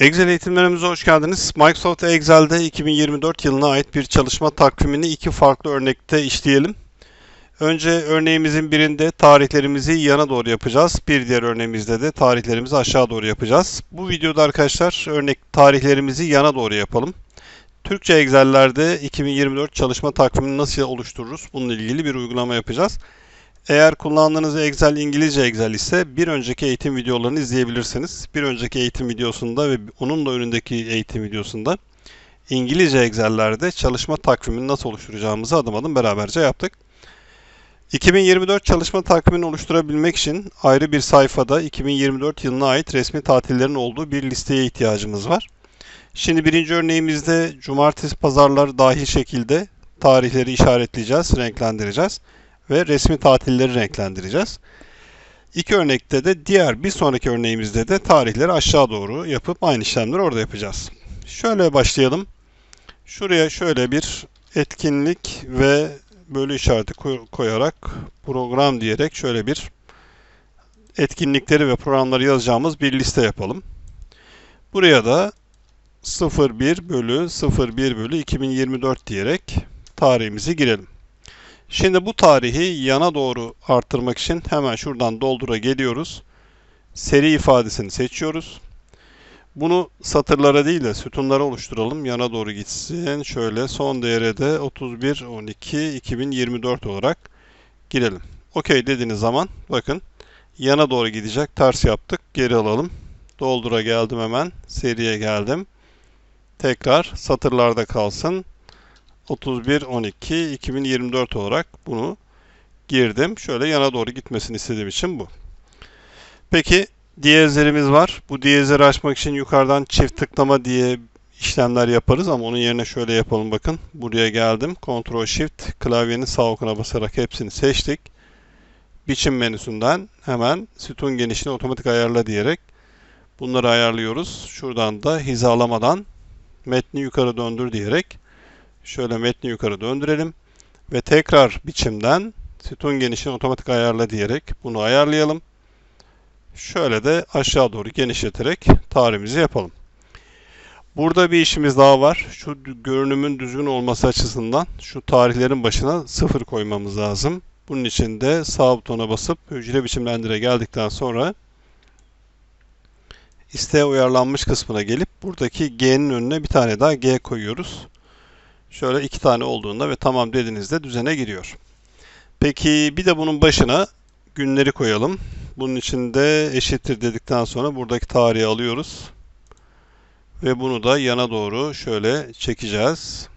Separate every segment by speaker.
Speaker 1: Excel eğitimlerimize hoş geldiniz. Microsoft Excel'de 2024 yılına ait bir çalışma takvimini iki farklı örnekte işleyelim. Önce örneğimizin birinde tarihlerimizi yana doğru yapacağız. Bir diğer örneğimizde de tarihlerimizi aşağı doğru yapacağız. Bu videoda arkadaşlar örnek tarihlerimizi yana doğru yapalım. Türkçe Excel'lerde 2024 çalışma takvimini nasıl oluştururuz? Bununla ilgili bir uygulama yapacağız. Eğer kullandığınız Excel İngilizce Excel ise bir önceki eğitim videolarını izleyebilirsiniz. Bir önceki eğitim videosunda ve onun da önündeki eğitim videosunda İngilizce Excel'lerde çalışma takvimini nasıl oluşturacağımızı adım adım beraberce yaptık. 2024 çalışma takvimini oluşturabilmek için ayrı bir sayfada 2024 yılına ait resmi tatillerin olduğu bir listeye ihtiyacımız var. Şimdi birinci örneğimizde cumartesi pazarlar dahil şekilde tarihleri işaretleyeceğiz, renklendireceğiz ve resmi tatilleri renklendireceğiz. İki örnekte de diğer bir sonraki örneğimizde de tarihleri aşağı doğru yapıp aynı işlemleri orada yapacağız. Şöyle başlayalım. Şuraya şöyle bir etkinlik ve bölü işareti koyarak program diyerek şöyle bir etkinlikleri ve programları yazacağımız bir liste yapalım. Buraya da 01 bölü 01 bölü 2024 diyerek tarihimizi girelim. Şimdi bu tarihi yana doğru arttırmak için hemen şuradan doldura geliyoruz. Seri ifadesini seçiyoruz. Bunu satırlara değil de sütunlara oluşturalım. Yana doğru gitsin. Şöyle son değere de 31 12 2024 olarak girelim. Okey dediğiniz zaman bakın yana doğru gidecek. Ters yaptık. Geri alalım. Doldura geldim hemen. Seriye geldim. Tekrar satırlarda kalsın. 31 12 2024 olarak bunu girdim. Şöyle yana doğru gitmesini istediğim için bu. Peki diyezlerimiz var. Bu diyezleri açmak için yukarıdan çift tıklama diye işlemler yaparız ama onun yerine şöyle yapalım bakın. Buraya geldim. Ctrl Shift klavyenin sağ okuna basarak hepsini seçtik. Biçim menüsünden hemen sütun genişliğini otomatik ayarla diyerek bunları ayarlıyoruz. Şuradan da hizalamadan metni yukarı döndür diyerek Şöyle metni yukarı döndürelim. Ve tekrar biçimden sütun genişliğini otomatik ayarla diyerek bunu ayarlayalım. Şöyle de aşağı doğru genişleterek tarihimizi yapalım. Burada bir işimiz daha var. Şu görünümün düzgün olması açısından şu tarihlerin başına sıfır koymamız lazım. Bunun için de sağ butona basıp hücre biçimlendire geldikten sonra isteğe uyarlanmış kısmına gelip buradaki G'nin önüne bir tane daha G koyuyoruz. Şöyle iki tane olduğunda ve tamam dediğinizde düzene giriyor. Peki bir de bunun başına günleri koyalım. Bunun için de eşittir dedikten sonra buradaki tarihi alıyoruz. Ve bunu da yana doğru şöyle çekeceğiz.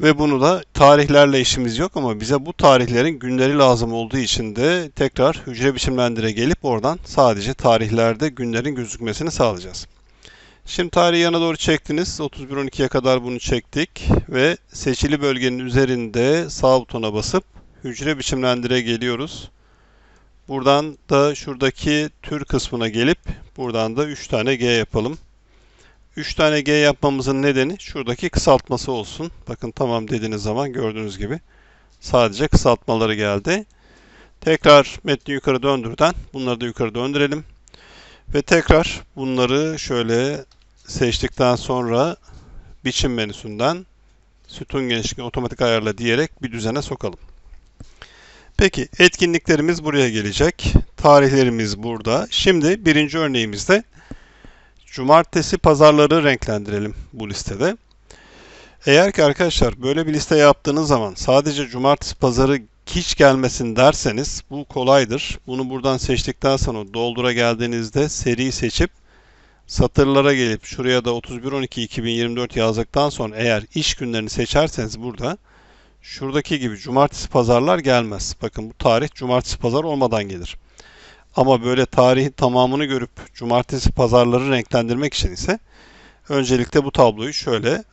Speaker 1: Ve bunu da tarihlerle işimiz yok ama bize bu tarihlerin günleri lazım olduğu için de tekrar hücre biçimlendire gelip oradan sadece tarihlerde günlerin gözükmesini sağlayacağız. Şimdi tarihi yana doğru çektiniz. 31.12'ye kadar bunu çektik ve seçili bölgenin üzerinde sağ butona basıp hücre biçimlendire geliyoruz. Buradan da şuradaki tür kısmına gelip buradan da 3 tane G yapalım. 3 tane G yapmamızın nedeni şuradaki kısaltması olsun. Bakın tamam dediğiniz zaman gördüğünüz gibi sadece kısaltmaları geldi. Tekrar metni yukarı döndürden bunları da yukarı döndürelim. Ve tekrar bunları şöyle seçtikten sonra biçim menüsünden sütun genişliğini otomatik ayarla diyerek bir düzene sokalım. Peki etkinliklerimiz buraya gelecek. Tarihlerimiz burada. Şimdi birinci örneğimizde cumartesi pazarları renklendirelim bu listede. Eğer ki arkadaşlar böyle bir liste yaptığınız zaman sadece cumartesi pazarı hiç gelmesin derseniz bu kolaydır. Bunu buradan seçtikten sonra doldura geldiğinizde seri seçip satırlara gelip şuraya da 31.12.2024 yazdıktan sonra eğer iş günlerini seçerseniz burada şuradaki gibi cumartesi pazarlar gelmez. Bakın bu tarih cumartesi pazar olmadan gelir. Ama böyle tarihin tamamını görüp cumartesi pazarları renklendirmek için ise öncelikle bu tabloyu şöyle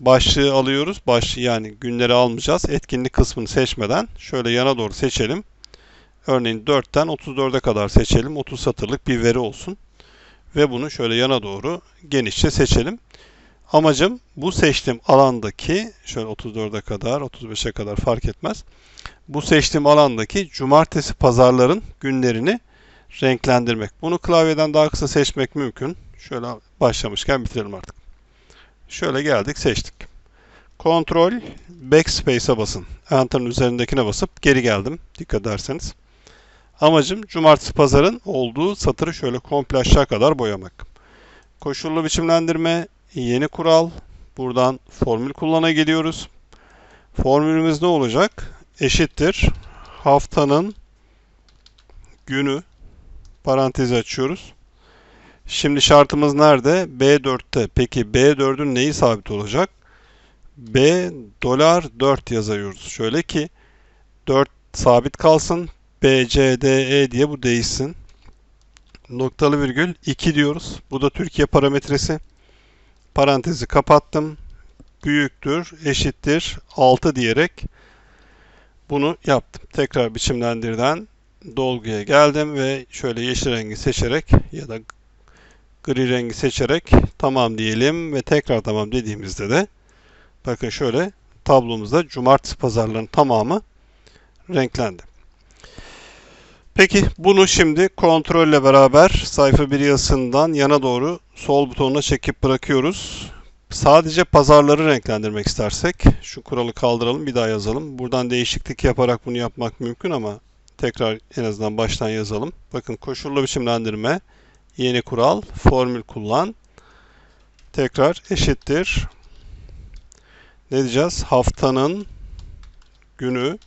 Speaker 1: başlığı alıyoruz. Başlığı yani günleri almayacağız. Etkinlik kısmını seçmeden şöyle yana doğru seçelim. Örneğin 4'ten 34'e kadar seçelim. 30 satırlık bir veri olsun ve bunu şöyle yana doğru genişçe seçelim. Amacım bu seçtiğim alandaki şöyle 34'e kadar 35'e kadar fark etmez. Bu seçtiğim alandaki cumartesi pazarların günlerini renklendirmek. Bunu klavyeden daha kısa seçmek mümkün. Şöyle başlamışken bitirelim artık. Şöyle geldik seçtik. Kontrol Backspace'e basın. Enter'ın üzerindekine basıp geri geldim. Dikkat ederseniz. Amacım cumartesi pazarın olduğu satırı şöyle komple aşağı kadar boyamak. Koşullu biçimlendirme, yeni kural. Buradan formül kullana geliyoruz. Formülümüz ne olacak? Eşittir. Haftanın günü parantezi açıyoruz. Şimdi şartımız nerede? B4'te. Peki B4'ün neyi sabit olacak? B dolar 4 yazıyoruz. Şöyle ki 4 sabit kalsın. B, C, D, E diye bu değişsin. Noktalı virgül 2 diyoruz. Bu da Türkiye parametresi. Parantezi kapattım. Büyüktür, eşittir 6 diyerek bunu yaptım. Tekrar biçimlendirden dolguya geldim ve şöyle yeşil rengi seçerek ya da gri rengi seçerek tamam diyelim ve tekrar tamam dediğimizde de bakın şöyle tablomuzda cumartesi pazarlarının tamamı renklendi. Peki bunu şimdi kontrolle beraber sayfa bir yazısından yana doğru sol butonuna çekip bırakıyoruz. Sadece pazarları renklendirmek istersek şu kuralı kaldıralım bir daha yazalım. Buradan değişiklik yaparak bunu yapmak mümkün ama tekrar en azından baştan yazalım. Bakın koşullu biçimlendirme, yeni kural, formül kullan. Tekrar eşittir. Ne diyeceğiz? Haftanın günü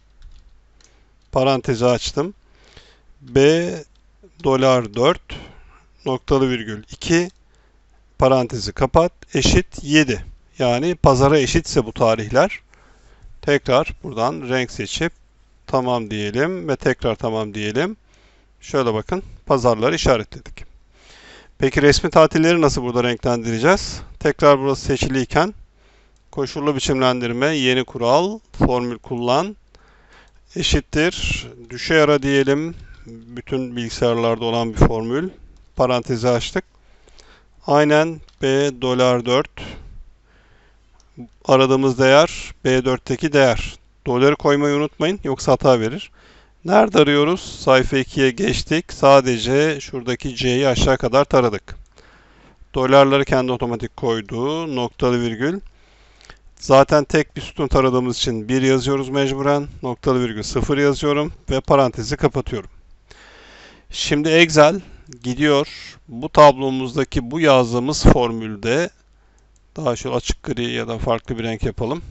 Speaker 1: parantezi açtım. B dolar 4 noktalı virgül 2 parantezi kapat eşit 7. Yani pazara eşitse bu tarihler tekrar buradan renk seçip tamam diyelim ve tekrar tamam diyelim. Şöyle bakın pazarları işaretledik. Peki resmi tatilleri nasıl burada renklendireceğiz? Tekrar burası seçiliyken koşullu biçimlendirme, yeni kural, formül kullan eşittir. Düşe ara diyelim. Bütün bilgisayarlarda olan bir formül. Parantezi açtık. Aynen B dolar 4 aradığımız değer B4'teki değer. Doları koymayı unutmayın yoksa hata verir. Nerede arıyoruz? Sayfa 2'ye geçtik. Sadece şuradaki C'yi aşağı kadar taradık. Dolarları kendi otomatik koydu. Noktalı virgül. Zaten tek bir sütun taradığımız için 1 yazıyoruz mecburen. Noktalı virgül 0 yazıyorum ve parantezi kapatıyorum. Şimdi Excel gidiyor. Bu tablomuzdaki bu yazdığımız formülde daha şöyle açık gri ya da farklı bir renk yapalım.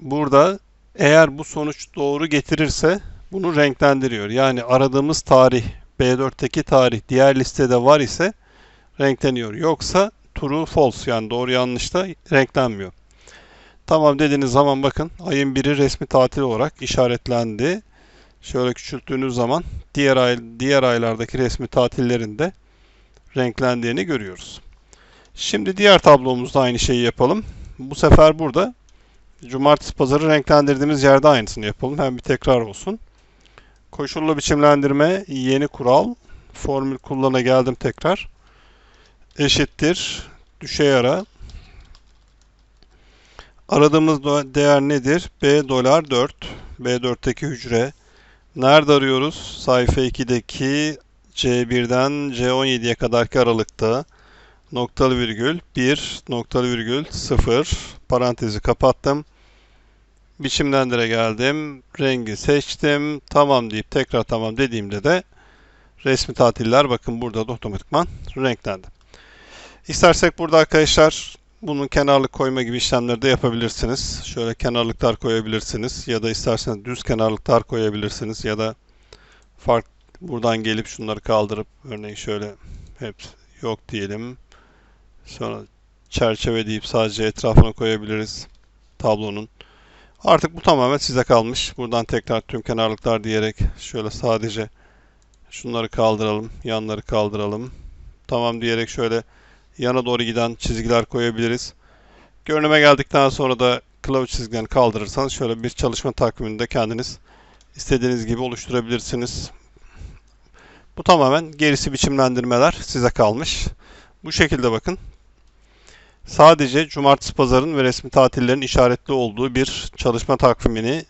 Speaker 1: Burada eğer bu sonuç doğru getirirse bunu renklendiriyor. Yani aradığımız tarih B4'teki tarih diğer listede var ise renkleniyor. Yoksa true false yani doğru yanlış da renklenmiyor. Tamam dediğiniz zaman bakın ayın biri resmi tatil olarak işaretlendi. Şöyle küçülttüğünüz zaman diğer ay diğer aylardaki resmi tatillerinde renklendiğini görüyoruz. Şimdi diğer tablomuzda aynı şeyi yapalım. Bu sefer burada cumartesi pazarı renklendirdiğimiz yerde aynısını yapalım. Hem bir tekrar olsun. Koşullu biçimlendirme, yeni kural, formül kullana geldim tekrar. Eşittir, düşe yara. Aradığımız değer nedir? B dolar 4. B4'teki hücre. Nerede arıyoruz? Sayfa 2'deki C1'den C17'ye kadarki aralıkta noktalı virgül 1 noktalı virgül 0 parantezi kapattım. Biçimlendire geldim. Rengi seçtim. Tamam deyip tekrar tamam dediğimde de resmi tatiller bakın burada da otomatikman renklendi. İstersek burada arkadaşlar bunun kenarlık koyma gibi işlemleri de yapabilirsiniz. Şöyle kenarlıklar koyabilirsiniz ya da isterseniz düz kenarlıklar koyabilirsiniz ya da fark buradan gelip şunları kaldırıp örneğin şöyle hep yok diyelim. Sonra çerçeve deyip sadece etrafına koyabiliriz tablonun. Artık bu tamamen size kalmış. Buradan tekrar tüm kenarlıklar diyerek şöyle sadece şunları kaldıralım, yanları kaldıralım. Tamam diyerek şöyle yana doğru giden çizgiler koyabiliriz. Görünüme geldikten sonra da kılavuz çizgilerini kaldırırsanız şöyle bir çalışma takviminde kendiniz istediğiniz gibi oluşturabilirsiniz. Bu tamamen gerisi biçimlendirmeler size kalmış. Bu şekilde bakın. Sadece cumartesi pazarın ve resmi tatillerin işaretli olduğu bir çalışma takvimini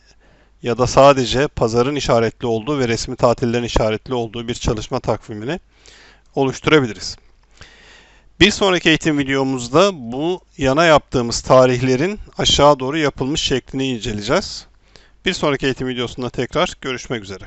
Speaker 1: ya da sadece pazarın işaretli olduğu ve resmi tatillerin işaretli olduğu bir çalışma takvimini oluşturabiliriz. Bir sonraki eğitim videomuzda bu yana yaptığımız tarihlerin aşağı doğru yapılmış şeklini inceleyeceğiz. Bir sonraki eğitim videosunda tekrar görüşmek üzere.